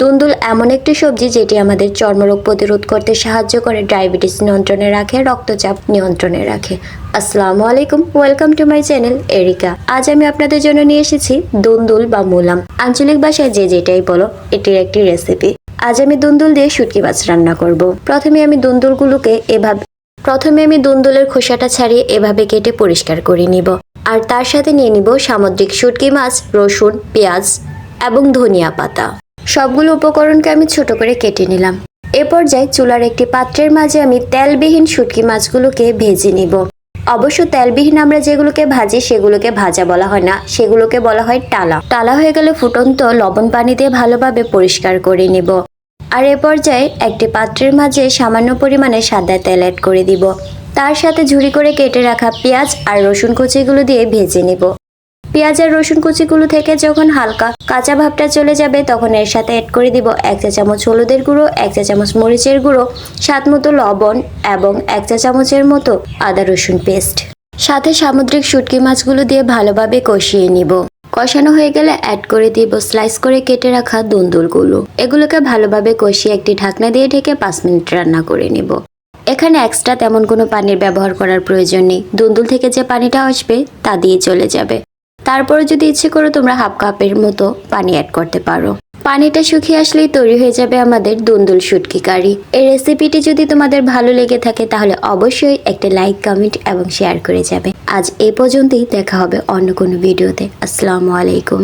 দুন্দুল এমন একটি সবজি যেটি আমাদের চর্মরোগ প্রতিরোধ করতে সাহায্য করে, ডায়াবেটিস নিয়ন্ত্রণে রাখে, রক্তচাপ নিয়ন্ত্রণে রাখে। আসসালামু আলাইকুম, welcome to my channel Erica. আজ আমি আপনাদের জন্য নিয়ে এসেছি দুন্দুল বা মুলাম। আঞ্চলিক ভাষায় যে যেটাই বলো, এটির একটি রেসিপি আজ আমি দুন্দুল দিয়ে শুটকি মাছ রান্না করব। প্রথমে আমি দুন্দুলগুলোকে এভাবে প্রথমে আমি দুন্দুলের খোসাটা ছাড়িয়ে এভাবে কেটে পরিষ্কার করে নিব। আর তার সাথে নিয়ে নিব সামুদ্রিক শুটকি মাছ, রসুন, পেঁয়াজ এবং ধনিয়া পাতা। সবগুলো উপকরণকে আমি ছোট করে কেটে নিলাম। এ পর্যায়ে চুলার একটি পাত্রের মাঝে আমি তেলবিহীন শুটকি মাছগুলোকে ভেজে নিব। অবশ্য তেলবিহীন আমরা যেগুলোকে ভাজি সেগুলোকে ভাজা বলা হয় না, সেগুলোকে বলা হয় টালা। টালা হয়ে গেলে ফুটন্ত লবণ পানি দিয়ে ভালোভাবে পরিষ্কার করে নিব। আর এ পর্যায়ে একটি পাত্রের মাঝে সামান্য পরিমাণে সাদা তেল অ্যাড করে দিব। তার সাথে ঝুরি করে কেটে রাখা পেঁয়াজ আর রসুন কুচিগুলো দিয়ে ভেজে নিব। পেঁয়াজ আর রসুন কুচিগুলো থেকে যখন হালকা কাঁচা ভাবটা চলে যাবে, তখন এর সাথে অ্যাড করে দিব এক চা চামচ হলুদের গুঁড়ো, এক চা চামচ মরিচের গুঁড়ো, স্বাদ মতো লবণ এবং এক চা চামচের মতো আদা রসুন পেস্ট সাথে সামুদ্রিক শুটকি মাছগুলো দিয়ে ভালোভাবে কষিয়ে নিব। কষানো হয়ে গেলে অ্যাড করে দিব স্লাইস করে কেটে রাখা দুন্দুলগুলো। এগুলোকে ভালোভাবে কষিয়ে একটি ঢাকনা দিয়ে ঢেকে পাঁচ মিনিট রান্না করে নিব। এখানে এক্সট্রা তেমন কোনো পানির ব্যবহার করার প্রয়োজন নেই। দুন্দুল থেকে যে পানিটা আসবে, তা দিয়ে চলে যাবে। তারপরে যদি ইচ্ছে করো তোমরা হাফ কাপের মতো পানি অ্যাড করতে পারো। পানিটা শুকিয়ে আসলেই তৈরি হয়ে যাবে আমাদের দুন্দুল শুটকি কারি। এই রেসিপিটি যদি তোমাদের ভালো লেগে থাকে, তাহলে অবশ্যই একটা লাইক কমেন্ট এবং শেয়ার করে যাবে। আজ এ পর্যন্তই, দেখা হবে অন্য কোনো ভিডিওতে আসসালামু আলাইকুম।